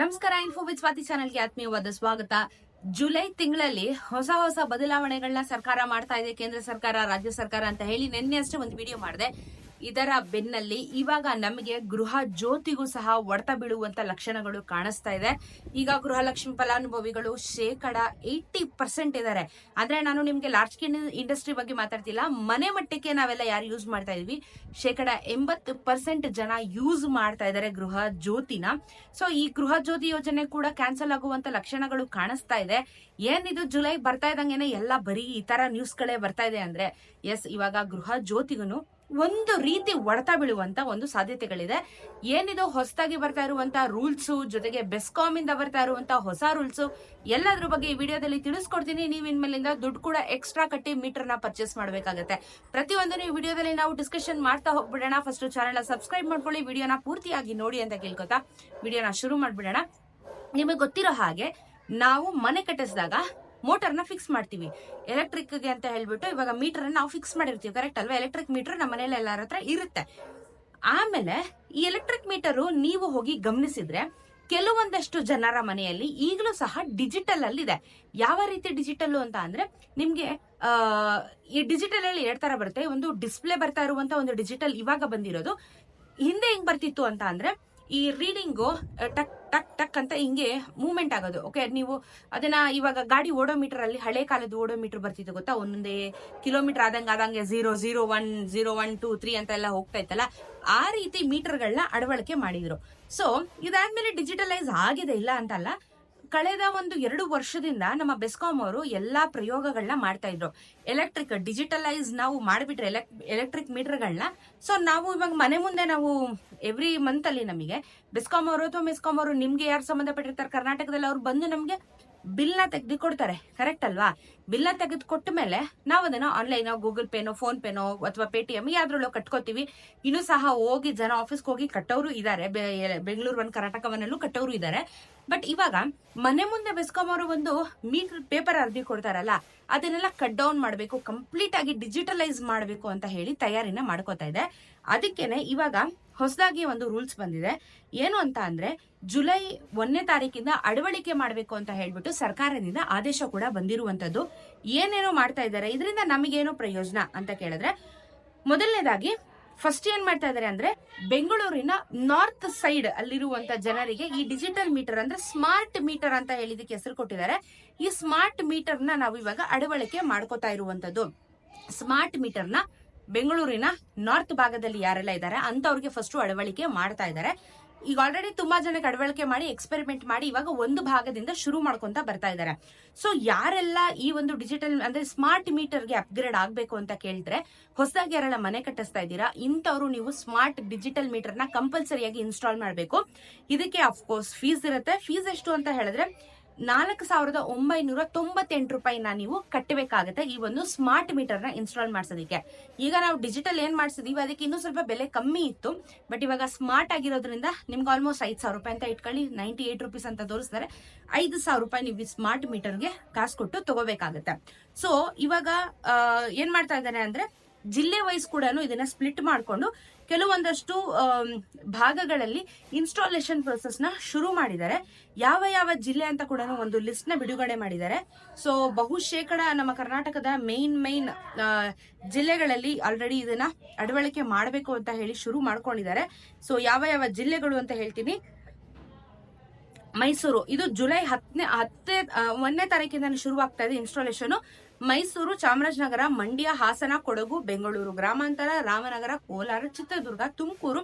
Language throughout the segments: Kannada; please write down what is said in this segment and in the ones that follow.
ನಮಸ್ಕಾರ ಇನ್ಫೋ ವಿತ್ ಸ್ವಾತಿ ಚಾನೆಲ್ಗೆ ಆತ್ಮೀಯವಾದ ಸ್ವಾಗತ. ಜುಲೈ ತಿಂಗಳಲ್ಲಿ ಹೊಸ ಹೊಸ ಬದಲಾವಣೆಗಳನ್ನ ಸರ್ಕಾರ ಮಾಡ್ತಾ ಇದೆ, ಕೇಂದ್ರ ಸರ್ಕಾರ, ರಾಜ್ಯ ಸರ್ಕಾರ ಅಂತ ಹೇಳಿ ನಿನ್ನೆ ಅಷ್ಟೇ ಒಂದು ವಿಡಿಯೋ ಮಾಡಿದೆ. ಇದರ ಬೆನ್ನಲ್ಲಿ ಇವಾಗ ನಮಗೆ ಗೃಹ ಜ್ಯೋತಿಗೂ ಸಹ ಒಡೆತ ಬೀಳುವಂತ ಲಕ್ಷಣಗಳು ಕಾಣಿಸ್ತಾ ಇದೆ. ಈಗ ಗೃಹಲಕ್ಷ್ಮಿ ಫಲಾನುಭವಿಗಳು ಶೇಕಡ ಏಯ್ಟಿ ಪರ್ಸೆಂಟ್ ಇದ್ದಾರೆ. ಅಂದ್ರೆ ನಾನು ನಿಮ್ಗೆ ಲಾರ್ಜ್ ಸ್ಕೇಲ್ ಇಂಡಸ್ಟ್ರಿ ಬಗ್ಗೆ ಮಾತಾಡ್ತಿಲ್ಲ. ಮನೆ ಮಟ್ಟಕ್ಕೆ ನಾವೆಲ್ಲ ಯಾರು ಯೂಸ್ ಮಾಡ್ತಾ ಇದೀವಿ? ಶೇಕಡ ಎಂಬತ್ತು ಪರ್ಸೆಂಟ್ ಜನ ಯೂಸ್ ಮಾಡ್ತಾ ಇದ್ದಾರೆ ಗೃಹ ಜ್ಯೋತಿನ. ಸೊ ಈ ಗೃಹ ಜ್ಯೋತಿ ಯೋಜನೆ ಕೂಡ ಕ್ಯಾನ್ಸಲ್ ಆಗುವಂತ ಲಕ್ಷಣಗಳು ಕಾಣಿಸ್ತಾ ಇದೆ. ಏನಿದು ಜುಲೈ ಬರ್ತಾ ಇದ್ದಂಗೆನೆ ಎಲ್ಲ ಬರೀ ಈ ತರ ನ್ಯೂಸ್ಗಳೇ ಬರ್ತಾ ಇದೆ ಅಂದ್ರೆ ಎಸ್ ಇವಾಗ ಗೃಹ ಜ್ಯೋತಿಗೂ ಒಂದು ರೀತಿ ಒಡತ ಬೀಳುವಂತ ಒಂದು ಸಾಧ್ಯತೆಗಳಿದೆ. ಏನಿದು ಹೊಸದಾಗಿ ಬರ್ತಾ ಇರುವಂತ ರೂಲ್ಸ್, ಜೊತೆಗೆ ಬೆಸ್ಕಾಮ್ ಇಂದ ಬರ್ತಾ ಇರುವಂತ ಹೊಸ ರೂಲ್ಸ್, ಎಲ್ಲದ್ರ ಬಗ್ಗೆ ಈ ವಿಡಿಯೋದಲ್ಲಿ ತಿಳಿಸ್ಕೊಡ್ತೀನಿ. ನೀವು ಇನ್ಮೇಲಿಂದ ದುಡ್ಡು ಕೂಡ ಎಕ್ಸ್ಟ್ರಾ ಕಟ್ಟಿ ಮೀಟರ್ನ ಪರ್ಚೇಸ್ ಮಾಡಬೇಕಾಗುತ್ತೆ. ಪ್ರತಿಯೊಂದು ಈ ವಿಡಿಯೋದಲ್ಲಿ ನಾವು ಡಿಸ್ಕಷನ್ ಮಾಡ್ತಾ ಹೋಗ್ಬಿಡೋಣ. ಫಸ್ಟ್ ಚಾನೆಲ್ ಸಬ್ಸ್ಕ್ರೈಬ್ ಮಾಡ್ಕೊಳ್ಳಿ. ವಿಡಿಯೋನ ಪೂರ್ತಿಯಾಗಿ ನೋಡಿ ಅಂತ ಕೇಳ್ಕೊತಾ ವಿಡಿಯೋನ ಶುರು ಮಾಡ್ಬಿಡೋಣ. ನಿಮಗೆ ಗೊತ್ತಿರೋ ಹಾಗೆ ನಾವು ಮನೆ ಕಟ್ಟಿಸಿದಾಗ ಮೋಟರ್ನ ಫಿಕ್ಸ್ ಮಾಡ್ತೀವಿ. ಎಲೆಕ್ಟ್ರಿಕ್ಗೆ ಅಂತ ಹೇಳ್ಬಿಟ್ಟು ಇವಾಗ ಮೀಟರ್ ನಾವು ಫಿಕ್ಸ್ ಮಾಡಿರ್ತೀವಿ ಕರೆಕ್ಟ್ ಅಲ್ವಾ? ಎಲೆಕ್ಟ್ರಿಕ್ ಮೀಟರ್ ನಮ್ಮ ಮನೇಲಿ ಎಲ್ಲರ ಹತ್ರ ಇರುತ್ತೆ. ಆಮೇಲೆ ಈ ಎಲೆಕ್ಟ್ರಿಕ್ ಮೀಟರು ನೀವು ಹೋಗಿ ಗಮನಿಸಿದ್ರೆ ಕೆಲವೊಂದಷ್ಟು ಜನರ ಮನೆಯಲ್ಲಿ ಈಗಲೂ ಸಹ ಡಿಜಿಟಲ್ ಅಲ್ಲಿ ಇದೆ. ಯಾವ ರೀತಿ ಡಿಜಿಟಲ್ ಅಂತ ಅಂದ್ರೆ ನಿಮ್ಗೆ ಈ ಡಿಜಿಟಲ್ ಅಲ್ಲಿ ಎರಡ್ ತರ ಬರುತ್ತೆ. ಒಂದು ಡಿಸ್ಪ್ಲೇ ಬರ್ತಾ ಇರುವಂತ ಒಂದು ಡಿಜಿಟಲ್ ಇವಾಗ ಬಂದಿರೋದು. ಹಿಂದೆ ಹೆಂಗ್ ಬರ್ತಿತ್ತು ಅಂತ ಅಂದ್ರೆ ಈ ರೀಡಿಂಗು ಟಕ್ ಟಕ್ ಟಕ್ ಅಂತ ಹಿಂಗೆ ಮೂವ್ಮೆಂಟ್ ಆಗೋದು. ಓಕೆ ನೀವು ಅದನ್ನ ಇವಾಗ ಗಾಡಿ ಓಡೋ ಮೀಟರ್ ಅಲ್ಲಿ ಹಳೆ ಕಾಲದ ಓಡೋ ಮೀಟರ್ ಬರ್ತಿತ್ತು ಗೊತ್ತಾ? ಒಂದೊಂದೇ ಕಿಲೋಮೀಟರ್ ಆದಂಗೆ ಆದಂಗೆ zero zero one zero one two three ಅಂತ ಎಲ್ಲ ಹೋಗ್ತಾ ಇತ್ತಲ್ಲ? ಆ ರೀತಿ ಮೀಟರ್ಗಳನ್ನ ಅಡವಳಿಕೆ ಮಾಡಿದ್ರು. ಸೊ ಇದಾದ್ಮೇಲೆ ಡಿಜಿಟಲೈಸ್ ಆಗಿದೆ ಇಲ್ಲ ಅಂತಲ್ಲ? ಕಳೆದ ಒಂದು ಎರಡು ವರ್ಷದಿಂದ ನಮ್ಮ ಬೆಸ್ಕಾಂ ಅವರು ಎಲ್ಲಾ ಪ್ರಯೋಗಗಳನ್ನ ಮಾಡ್ತಾ ಇದ್ರು. ಎಲೆಕ್ಟ್ರಿಕ್ ಡಿಜಿಟಲೈಸ್ ನಾವು ಮಾಡಿಬಿಟ್ರೆ ಎಲೆಕ್ಟ್ರಿಕ್ ಮೀಟರ್ಗಳನ್ನ ಸೊ ನಾವು ಇವಾಗ ಮನೆ ಮುಂದೆ ನಾವು ಎವ್ರಿ ಮಂತ್ ಅಲ್ಲಿ ನಮಗೆ ಬೆಸ್ಕಾಂ ಅವರು ಅಥವಾ ಮೆಸ್ಕಾಂ ಅವರು ನಿಮ್ಗೆ ಯಾರು ಸಂಬಂಧಪಟ್ಟಿರ್ತಾರೆ ಕರ್ನಾಟಕದಲ್ಲಿ ಅವ್ರು ಬಂದು ನಮಗೆ ಬಿಲ್ನ ತೆಗೆದು ಕೊಡ್ತಾರೆ ಕರೆಕ್ಟ್ ಅಲ್ವಾ? ಬಿಲ್ನ ತೆಗೆದು ಕೊಟ್ಟ ಮೇಲೆ ನಾವು ಅದನ್ನ ಆನ್ಲೈನ್ ಗೂಗಲ್ ಪೇನೋ ಫೋನ್ ಪೇನೋ ಅಥವಾ ಪೇಟಿಎಂ ಯಾವ್ದ್ರಲ್ಲೋ ಕಟ್ಕೋತೀವಿ. ಇನ್ನೂ ಸಹ ಹೋಗಿ ಜನ ಆಫೀಸ್ಗೆ ಹೋಗಿ ಕಟ್ಟೋರು ಇದ್ದಾರೆ. ಬೆಂಗಳೂರು ಒಂದು ಕರ್ನಾಟಕವನ್ನಲ್ಲೂ ಕಟ್ಟೋರು ಇದ್ದಾರೆ. ಬಟ್ ಇವಾಗ ಮನೆ ಮುಂದೆ ಬೆಸ್ಕಾಂ ಒಂದು ಮೀಟರ್ ಪೇಪರ್ ಅರ್ಬಿ ಕೊಡ್ತಾರಲ್ಲ, ಅದನ್ನೆಲ್ಲ ಕಟ್ ಡೌನ್ ಮಾಡಬೇಕು ಕಂಪ್ಲೀಟ್ ಆಗಿ ಡಿಜಿಟಲೈಸ್ ಮಾಡಬೇಕು ಅಂತ ಹೇಳಿ ತಯಾರಿನ ಮಾಡ್ಕೋತಾ ಇದೆ. ಅದಕ್ಕೇನೆ ಇವಾಗ ಹೊಸದಾಗಿ ಒಂದು ರೂಲ್ಸ್ ಬಂದಿದೆ. ಏನು ಅಂತ ಅಂದ್ರೆ ಜುಲೈ ಒಂದನೇ ತಾರೀಕಿಂದ ಅಳವಡಿಕೆ ಮಾಡಬೇಕು ಅಂತ ಹೇಳ್ಬಿಟ್ಟು ಸರ್ಕಾರದಿಂದ ಆದೇಶ ಕೂಡ ಬಂದಿರುವಂತದ್ದು ಏನೇನೋ ಮಾಡ್ತಾ ಇದ್ದಾರೆ. ಇದರಿಂದ ನಮಗೇನು ಪ್ರಯೋಜನ ಅಂತ ಕೇಳಿದ್ರೆ, ಮೊದಲನೇದಾಗಿ ಫಸ್ಟ್ ಏನ್ ಮಾಡ್ತಾ ಇದಾರೆ ಅಂದ್ರೆ ಬೆಂಗಳೂರಿನ ನಾರ್ತ್ ಸೈಡ್ ಅಲ್ಲಿರುವಂತ ಜನರಿಗೆ ಈ ಡಿಜಿಟಲ್ ಮೀಟರ್ ಅಂದ್ರೆ ಸ್ಮಾರ್ಟ್ ಮೀಟರ್ ಅಂತ ಹೇಳಿದಕ್ಕೆ ಹೆಸರು ಕೊಟ್ಟಿದ್ದಾರೆ. ಈ ಸ್ಮಾರ್ಟ್ ಮೀಟರ್ ನಾವು ಇವಾಗ ಅಡವಳಿಕೆ ಮಾಡ್ಕೋತಾ ಇರುವಂತದ್ದು. ಸ್ಮಾರ್ಟ್ ಮೀಟರ್ನ ಬೆಂಗಳೂರಿನ ನಾರ್ತ್ ಭಾಗದಲ್ಲಿ ಯಾರೆಲ್ಲ ಇದ್ದಾರೆ ಅಂತವ್ರಿಗೆ ಫಸ್ಟ್ ಅಳವಡಿಕೆ ಮಾಡ್ತಾ ಇದ್ದಾರೆ. ಈಗ ಆಲ್ರೆಡಿ ತುಂಬಾ ಜನ ಕಡವಳಿಕೆ ಮಾಡಿ ಎಕ್ಸ್ಪೆರಿಮೆಂಟ್ ಮಾಡಿ ಇವಾಗ ಒಂದು ಭಾಗದಿಂದ ಶುರು ಮಾಡ್ಕೊಂತ ಬರ್ತಾ ಇದ್ದಾರೆ. ಸೊ ಯಾರೆಲ್ಲ ಈ ಒಂದು ಡಿಜಿಟಲ್ ಅಂದ್ರೆ ಸ್ಮಾರ್ಟ್ ಮೀಟರ್ಗೆ ಅಪ್ಗ್ರೇಡ್ ಆಗಬೇಕು ಅಂತ ಕೇಳಿದ್ರೆ, ಹೊಸದಾಗಿ ಯಾರೆಲ್ಲ ಮನೆ ಕಟ್ಟಿಸ್ತಾ ಇದ್ದೀರಾ, ಇಂಥವ್ರು ನೀವು ಸ್ಮಾರ್ಟ್ ಡಿಜಿಟಲ್ ಮೀಟರ್ನ ಕಂಪಲ್ಸರಿಯಾಗಿ ಇನ್ಸ್ಟಾಲ್ ಮಾಡಬೇಕು. ಇದಕ್ಕೆ ಅಫ್ಕೋರ್ಸ್ ಫೀಸ್ ಇರುತ್ತೆ. ಫೀಸ್ ಎಷ್ಟು ಅಂತ ಹೇಳಿದ್ರೆ ನಾಲ್ಕು ಸಾವಿರದ ಒಂಬೈನೂರ ತೊಂಬತ್ತೆಂಟು ರೂಪಾಯಿನ ನೀವು ಕಟ್ಟಬೇಕಾಗುತ್ತೆ ಈ ಒಂದು ಸ್ಮಾರ್ಟ್ ಮೀಟರ್ನ ಇನ್ಸ್ಟಾಲ್ ಮಾಡಿಸೋದಕ್ಕೆ. ಈಗ ನಾವು ಡಿಜಿಟಲ್ ಏನ್ ಮಾಡಿಸಿದೀವಿ, ಅದಕ್ಕೆ ಇನ್ನೂ ಸ್ವಲ್ಪ ಬೆಲೆ ಕಮ್ಮಿ ಇತ್ತು. ಬಟ್ ಇವಾಗ ಸ್ಮಾರ್ಟ್ ಆಗಿರೋದ್ರಿಂದ ನಿಮ್ಗೆ ಆಲ್ಮೋಸ್ಟ್ ಐದು ಸಾವಿರ ರೂಪಾಯಿ ಅಂತ ಇಟ್ಕೊಳ್ಳಿ, ನೈಂಟಿ ಏಟ್ ರುಪೀಸ್ ಅಂತ ತೋರಿಸ್ತಾರೆ ಐದು ಸಾವಿರ ರೂಪಾಯಿ ನೀವು ಸ್ಮಾರ್ಟ್ ಮೀಟರ್ಗೆ ಕಾಸು ಕೊಟ್ಟು ತಗೋಬೇಕಾಗುತ್ತೆ. ಸೊ, ಇವಾಗ ಏನು ಮಾಡ್ತಾ ಇದ್ದಾರೆ ಅಂದ್ರೆ ಜಿಲ್ಲೆ ವೈಸ್ ಕೂಡ ಇದನ್ನ ಸ್ಪ್ಲಿಟ್ ಮಾಡಿಕೊಂಡು ಕೆಲವೊಂದಷ್ಟು ಭಾಗಗಳಲ್ಲಿ ಇನ್ಸ್ಟಾಲೇಷನ್ ಪ್ರೊಸೆಸ್ನ ಶುರು ಮಾಡಿದ್ದಾರೆ. ಯಾವ ಯಾವ ಜಿಲ್ಲೆ ಅಂತ ಕೂಡ ಒಂದು ಲಿಸ್ಟ್ನ ಬಿಡುಗಡೆ ಮಾಡಿದ್ದಾರೆ. ಸೊ ಬಹುಶೇಕಡ ನಮ್ಮ ಕರ್ನಾಟಕದ ಮೇನ್ ಮೇನ್ ಜಿಲ್ಲೆಗಳಲ್ಲಿ ಆಲ್ರೆಡಿ ಇದನ್ನ ಅಡವಳಿಕೆ ಮಾಡಬೇಕು ಅಂತ ಹೇಳಿ ಶುರು ಮಾಡ್ಕೊಂಡಿದ್ದಾರೆ. ಸೊ ಯಾವ ಯಾವ ಜಿಲ್ಲೆಗಳು ಅಂತ ಹೇಳ್ತೀನಿ. ಮೈಸೂರು. ಇದು ಜುಲೈ ಹತ್ತನೇ ಆ, ಒಂದನೇ ತಾರೀಕಿಂದ ಶುರುವಾಗ್ತಾ ಇದೆ ಇನ್ಸ್ಟಾಲೇಷನ್ ಮೈಸೂರು ಚಾಮರಾಜನಗರ ಮಂಡ್ಯ ಹಾಸನ ಕೊಡಗು ಬೆಂಗಳೂರು ಗ್ರಾಮಾಂತರ ರಾಮನಗರ ಕೋಲಾರ ಚಿತ್ರದುರ್ಗ ತುಮಕೂರು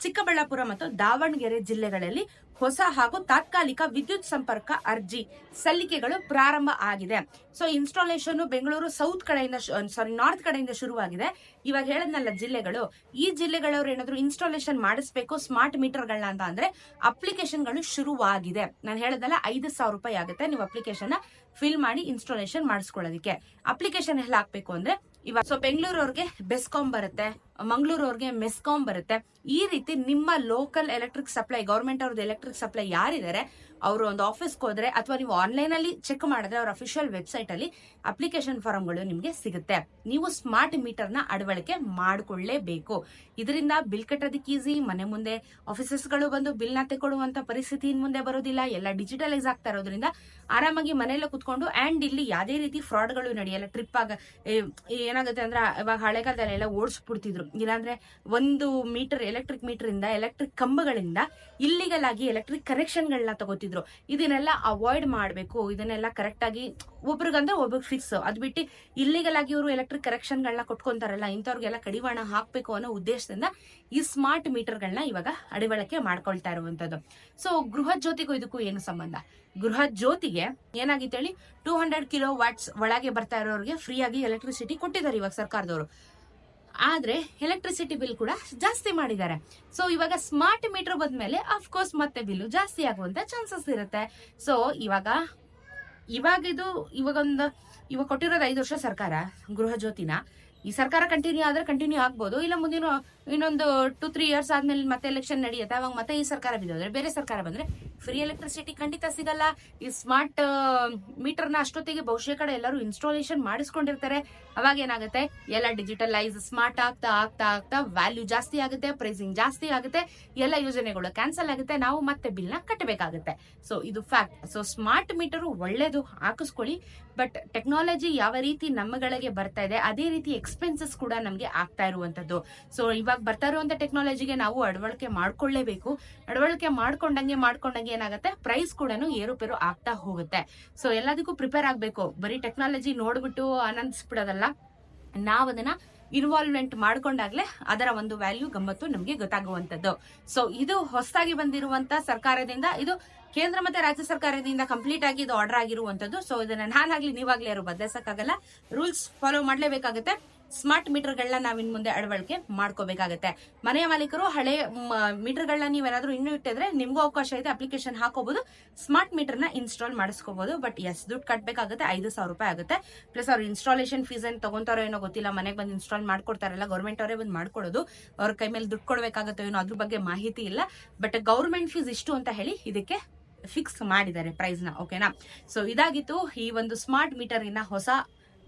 ಚಿಕ್ಕಬಳ್ಳಾಪುರ ಮತ್ತು ದಾವಣಗೆರೆ ಜಿಲ್ಲೆಗಳಲ್ಲಿ ಹೊಸ ಹಾಗೂ ತಾತ್ಕಾಲಿಕ ವಿದ್ಯುತ್ ಸಂಪರ್ಕ ಅರ್ಜಿ ಸಲ್ಲಿಕೆಗಳು ಪ್ರಾರಂಭ ಆಗಿದೆ. ಸೊ ಇನ್ಸ್ಟಾಲೇಷನ್ ಬೆಂಗಳೂರು ಸೌತ್ ಕಡೆಯಿಂದ ಸಾರಿ ನಾರ್ತ್ ಕಡೆಯಿಂದ ಶುರುವಾಗಿದೆ. ಇವಾಗ ಹೇಳದ್ನಲ್ಲ ಜಿಲ್ಲೆಗಳು. ಈ ಜಿಲ್ಲೆಗಳವ್ರು ಏನಾದ್ರು ಇನ್ಸ್ಟಾಲೇಷನ್ ಮಾಡಿಸ್ಬೇಕು ಸ್ಮಾರ್ಟ್ ಮೀಟರ್ಗಳನ್ನ ಅಂತ ಅಂದ್ರೆ ಅಪ್ಲಿಕೇಶನ್ಗಳು ಶುರುವಾಗಿದೆ. ನಾನು ಹೇಳದಲ್ಲ ಐದು ಸಾವಿರ ರೂಪಾಯಿ ಆಗುತ್ತೆ. ನೀವು ಅಪ್ಲಿಕೇಶನ್ ಫಿಲ್ ಮಾಡಿ ಇನ್ಸ್ಟಾಲೇಷನ್ ಮಾಡಿಸ್ಕೊಳ್ಳೋದಕ್ಕೆ. ಅಪ್ಲಿಕೇಶನ್ ಎಲ್ಲ ಹಾಕ್ಬೇಕು ಅಂದ್ರೆ ಇವಾಗ ಸೊ ಬೆಂಗಳೂರವ್ರಿಗೆ ಬೆಸ್ಕಾಂ ಬರುತ್ತೆ, ಮಂಗಳೂರು ಅವ್ರಿಗೆ ಮೆಸ್ಕಾಂ ಬರುತ್ತೆ. ಈ ರೀತಿ ನಿಮ್ಮ ಲೋಕಲ್ ಎಲೆಕ್ಟ್ರಿಕ್ ಸಪ್ಲೈ ಗೌರ್ಮೆಂಟ್ ಅವ್ರದ್ದು ಎಲೆಕ್ಟ್ರಿಕ್ ಸಪ್ಲೈ ಯಾರಿದ್ದಾರೆ ಅವರು ಒಂದು ಆಫೀಸ್ಗೆ ಹೋದ್ರೆ ಅಥವಾ ನೀವು ಆನ್ಲೈನ್ ಅಲ್ಲಿ ಚೆಕ್ ಮಾಡಿದ್ರೆ ಅವ್ರ ಅಫಿಷಿಯಲ್ ವೆಬ್ಸೈಟ್ ಅಲ್ಲಿ ಅಪ್ಲಿಕೇಶನ್ ಫಾರ್ಮ್ಗಳು ನಿಮಗೆ ಸಿಗುತ್ತೆ. ನೀವು ಸ್ಮಾರ್ಟ್ ಮೀಟರ್ನ ಅಳವಡಿಕೆ ಮಾಡಿಕೊಳ್ಳೇಬೇಕು. ಇದರಿಂದ ಬಿಲ್ ಕಟ್ಟೋದಕ್ಕೆ ಈಸಿ ಮನೆ ಮುಂದೆ ಆಫೀಸಸ್ಗಳು ಬಂದು ಬಿಲ್ನ ತೆಗೊಳ್ಳುವಂತ ಪರಿಸ್ಥಿತಿ ಇನ್ ಮುಂದೆ ಬರೋದಿಲ್ಲ. ಎಲ್ಲ ಡಿಜಿಟಲೈಸ್ ಆಗ್ತಾ ಇರೋದ್ರಿಂದ ಆರಾಮಾಗಿ ಮನೆಯಲ್ಲೇ ಕುತ್ಕೊಂಡು ಅಂಡ್ ಇಲ್ಲಿ ಯಾವುದೇ ರೀತಿ ಫ್ರಾಡ್ಗಳು ನಡೆಯಲ್ಲ. ಟ್ರಿಪ್ ಆಗ ಏನಾಗುತ್ತೆ ಅಂದ್ರೆ ಇವಾಗ ಹಳೆಗಾಲದಲ್ಲೆಲ್ಲ ಓಡಿಸ್ಬಿಡ್ತಿದ್ರು. ಇಲ್ಲಾಂದ್ರೆ ಒಂದು ಮೀಟರ್ ಎಲೆಕ್ಟ್ರಿಕ್ ಮೀಟರ್ ಇಂದ ಎಲೆಕ್ಟ್ರಿಕ್ ಕಂಬಗಳಿಂದ ಇಲ್ಲಿಗಲ್ ಆಗಿ ಎಲೆಕ್ಟ್ರಿಕ್ ಕನೆಕ್ಷನ್ಗಳನ್ನ ತಗೋತಿದ್ರು. ಇದನ್ನೆಲ್ಲ ಅವಾಯ್ಡ್ ಮಾಡಬೇಕು. ಇದನ್ನೆಲ್ಲ ಕರೆಕ್ಟ್ ಆಗಿ ಒಬ್ರಿಗಂದ್ರೆ ಒಬ್ರಿಗೆ ಫಿಕ್ಸ್ ಅದ್ ಬಿಟ್ಟು ಇಲ್ಲಿಗಲ್ ಆಗಿ ಇವರು ಎಲೆಕ್ಟ್ರಿಕ್ ಕರೆಕ್ಷನ್ಗಳನ್ನ ಕೊಟ್ಕೊಂತಾರಲ್ಲ, ಇಂಥವ್ರಿಗೆಲ್ಲ ಕಡಿವಾಣ ಹಾಕ್ಬೇಕು ಅನ್ನೋ ಉದ್ದೇಶದಿಂದ ಈ ಸ್ಮಾರ್ಟ್ ಮೀಟರ್ಗಳನ್ನ ಇವಾಗ ಅಡಿವಳಕೆ ಮಾಡ್ಕೊಳ್ತಾ ಇರುವಂತದ್ದು ಸೊ ಗೃಹ ಜ್ಯೋತಿಗೂ ಇದಕ್ಕೂ ಏನು ಸಂಬಂಧ? ಗೃಹ ಜ್ಯೋತಿಗೆ ಏನಾಗಿತ್ತು ಹೇಳಿ ಟೂ ಹಂಡ್ರೆಡ್ ಕಿಲೋ ವಾಟ್ಸ್ ಒಳಗೆ ಬರ್ತಾ ಇರೋರಿಗೆ ಫ್ರೀಯಾಗಿ ಎಲೆಕ್ಟ್ರಿಸಿಟಿ ಕೊಟ್ಟಿದ್ದಾರೆ ಇವಾಗ ಸರ್ಕಾರದವರು. ಆದ್ರೆ ಎಲೆಕ್ಟ್ರಿಸಿಟಿ ಬಿಲ್ ಕೂಡ ಜಾಸ್ತಿ ಮಾಡಿದ್ದಾರೆ. ಸೊ ಇವಾಗ ಸ್ಮಾರ್ಟ್ ಮೀಟರ್ ಬಂದ್ಮೇಲೆ ಅಫ್ಕೋರ್ಸ್ ಮತ್ತೆ ಬಿಲ್ಲು ಜಾಸ್ತಿ ಆಗುವಂತ ಚಾನ್ಸಸ್ ಇರುತ್ತೆ. ಸೊ ಇವಾಗ ಇವಾಗ ಇದು ಇವಾಗ ಒಂದು ಇವಾಗ ಕೊಟ್ಟಿರೋದು ಐದು ವರ್ಷ ಸರ್ಕಾರ, ಗೃಹ ಜ್ಯೋತಿನ. ಈ ಸರ್ಕಾರ ಕಂಟಿನ್ಯೂ ಆದ್ರೆ ಕಂಟಿನ್ಯೂ ಆಗ್ಬೋದು, ಇಲ್ಲ ಮುಂದಿನ ಇನ್ನೊಂದು ಟು ತ್ರೀ ಇಯರ್ಸ್ ಆದ್ಮೇಲೆ ಮತ್ತೆ ಎಲೆಕ್ಷನ್ ನಡೆಯುತ್ತೆ. ಅವಾಗ ಮತ್ತೆ ಈ ಸರ್ಕಾರ ಬಿದ್ದೋದ್ರೆ, ಬೇರೆ ಸರ್ಕಾರ ಬಂದ್ರೆ ಫ್ರೀ ಎಲೆಕ್ಟ್ರಿಸಿಟಿ ಖಂಡಿತ ಸಿಗಲ್ಲ. ಈ ಸ್ಮಾರ್ಟ್ ಮೀಟರ್ನ ಅಷ್ಟೊತ್ತಿಗೆ ಬಹುಶಃ ಕಡೆ ಎಲ್ಲರೂ ಇನ್ಸ್ಟಾಲೇಷನ್ ಮಾಡಿಸ್ಕೊಂಡಿರ್ತಾರೆ. ಅವಾಗ ಏನಾಗುತ್ತೆ? ಎಲ್ಲ ಡಿಜಿಟಲೈಸ್ ಸ್ಮಾರ್ಟ್ ಆಗ್ತಾ ಆಗ್ತಾ ಆಗ್ತಾ ವ್ಯಾಲ್ಯೂ ಜಾಸ್ತಿ ಆಗುತ್ತೆ ಪ್ರೈಸಿಂಗ್ ಜಾಸ್ತಿ ಆಗುತ್ತೆ, ಎಲ್ಲ ಯೋಜನೆಗಳು ಕ್ಯಾನ್ಸಲ್ ಆಗುತ್ತೆ, ನಾವು ಮತ್ತೆ ಬಿಲ್ನ ಕಟ್ಟಬೇಕಾಗುತ್ತೆ. ಸೊ ಇದು ಫ್ಯಾಕ್ಟ್ ಸೊ ಸ್ಮಾರ್ಟ್ ಮೀಟರ್ ಒಳ್ಳೇದು, ಹಾಕಿಸ್ಕೊಳ್ಳಿ. ಬಟ್ ಟೆಕ್ನಾಲಜಿ ಯಾವ ರೀತಿ ನಮ್ಮಗಳಿಗೆ ಬರ್ತಾ ಇದೆ, ಅದೇ ರೀತಿ ಎಕ್ಸ್ಪೆನ್ಸಸ್ ಕೂಡ ನಮಗೆ ಆಗ್ತಾ ಇರುವಂತದ್ದು ಸೊ ಇವಾಗ ಬರ್ತಾ ಇರುವಂತ ಟೆಕ್ನಾಲಜಿಗೆ ನಾವು ಅಡವಳಿಕೆ ಮಾಡ್ಕೊಳ್ಳೇಬೇಕು. ಅಡವಳಿಕೆ ಮಾಡ್ಕೊಂಡಂಗೆ ಮಾಡ್ಕೊಂಡಂಗೆ ಏನಾಗುತ್ತೆ? ಪ್ರೈಸ್ ಕೂಡ ಏರುಪೇರು ಆಗ್ತಾ ಹೋಗುತ್ತೆ. ಸೊ ಎಲ್ಲದಕ್ಕೂ ಪ್ರಿಪೇರ್ ಆಗ್ಬೇಕು. ಬರೀ ಟೆಕ್ನಾಲಜಿ ನೋಡ್ಬಿಟ್ಟು ಆನಂದಿಸ್ಬಿಡೋದಲ್ಲ. ನಾವ್ ಅದನ್ನ ಇನ್ವಾಲ್ವ್ಮೆಂಟ್ ಮಾಡ್ಕೊಂಡಾಗ್ಲೇ ಅದರ ಒಂದು ವ್ಯಾಲ್ಯೂ ಗಮ್ಮತ್ತು ನಮಗೆ ಗೊತ್ತಾಗುವಂತದ್ದು ಸೊ ಇದು ಹೊಸದಾಗಿ ಬಂದಿರುವಂತ ಸರ್ಕಾರದಿಂದ, ಇದು ಕೇಂದ್ರ ಮತ್ತೆ ರಾಜ್ಯ ಸರ್ಕಾರದಿಂದ ಕಂಪ್ಲೀಟ್ ಆಗಿ ಇದು ಆರ್ಡರ್ ಆಗಿರುವಂತದ್ದು ಸೊ ಇದನ್ನ ನಾನಾಗ್ಲಿ ನೀವಾಗ್ಲಿ ಯಾರು ಬದಲಾಯಿಸಕ್ಕಾಗಲ್ಲ. ರೂಲ್ಸ್ ಫಾಲೋ ಮಾಡ್ಲೇಬೇಕಾಗುತ್ತೆ. ಸ್ಮಾರ್ಟ್ ಮೀಟರ್ಗಳನ್ನ ನಾವು ಇನ್ನು ಮುಂದೆ ಅಳವಡಿಕೆ ಮಾಡ್ಕೋಬೇಕಾಗತ್ತೆ. ಮನೆಯ ಮಾಲೀಕರು ಹಳೆ ಮೀಟರ್ಗಳನ್ನ ನೀವೇನಾದ್ರೂ ಇನ್ನೂ ಇಟ್ಟಿದ್ರೆ ನಿಮ್ಗೂ ಅವಕಾಶ ಇದೆ, ಅಪ್ಲಿಕೇಶನ್ ಹಾಕೋಬಹುದು ಸ್ಮಾರ್ಟ್ ಮೀಟರ್ನ ಇನ್ಸ್ಟಾಲ್ ಮಾಡಿಸ್ಕೋಬಹುದು ಬಟ್ ಎಸ್, ದುಡ್ಡು ಕಟ್ಬೇಕಾಗುತ್ತೆ, ಐದು ಸಾವಿರ ರೂಪಾಯಿ ಆಗುತ್ತೆ. ಪ್ಲಸ್ ಅವ್ರು ಇನ್ಸ್ಟಾಲೇಷನ್ ಫೀಸ್ ಏನ್ ತಗೊಂತಾರೋ ಏನೋ ಗೊತ್ತಿಲ್ಲ, ಮನೆಗೆ ಬಂದು ಇನ್ಸ್ಟಾಲ್ ಮಾಡ್ಕೊಡ್ತಾರಲ್ಲ, ಗೌರ್ಮೆಂಟ್ ಅವರೇ ಬಂದು ಮಾಡ್ಕೊಡೋದು. ಅವ್ರ ಕೈ ಮೇಲೆ ದುಡ್ಡು ಕೊಡ್ಬೇಕಾಗತ್ತೋ ಏನೋ ಅದ್ರ ಬಗ್ಗೆ ಮಾಹಿತಿ ಇಲ್ಲ. ಬಟ್ ಗೌರ್ಮೆಂಟ್ ಫೀಸ್ ಇಷ್ಟು ಅಂತ ಹೇಳಿ ಇದಕ್ಕೆ ಫಿಕ್ಸ್ ಮಾಡಿದ್ದಾರೆ ಪ್ರೈಸ್ನ ಓಕೆನಾ? ಸೊ ಇದಾಗಿತ್ತು ಈ ಒಂದು ಸ್ಮಾರ್ಟ್ ಮೀಟರಿನ ಹೊಸ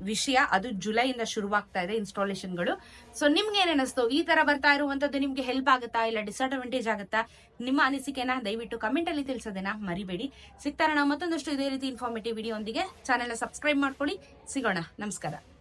ವಿಷಯ, ಅದು ಜುಲೈಯಿಂದ ಶುರುವಾಗ್ತಾ ಇದೆ ಇನ್ಸ್ಟಾಲೇಷನ್ಗಳು ಸೊ ನಿಮ್ಗೆ ಏನ್ ಈ ತರ ಬರ್ತಾ ಇರುವಂತದ್ದು ನಿಮ್ಗೆ ಹೆಲ್ಪ್ ಆಗುತ್ತಾ ಇಲ್ಲ? ಡಿಸ್ಅಡ್ವಾಂಟೇಜ್ ಆಗುತ್ತಾ? ನಿಮ್ಮ ಅನಿಸಿಕೆನ ದಯವಿಟ್ಟು ಕಮೆಂಟ್ ಅಲ್ಲಿ ತಿಳಿಸೋದನ್ನ ಮರಿಬೇಡಿ. ಸಿಗ್ತಾರ ನಾವು ಮತ್ತೊಂದಷ್ಟು ಇದೇ ರೀತಿ ಇನ್ಫಾರ್ಮೇಟಿವ್ ವಿಡಿಯೋ ಒಂದಿಗೆ. ಚಾನೆಲ್ ಸಬ್ಸ್ಕ್ರೈಬ್ ಮಾಡ್ಕೊಳ್ಳಿ. ಸಿಗೋಣ. ನಮಸ್ಕಾರ.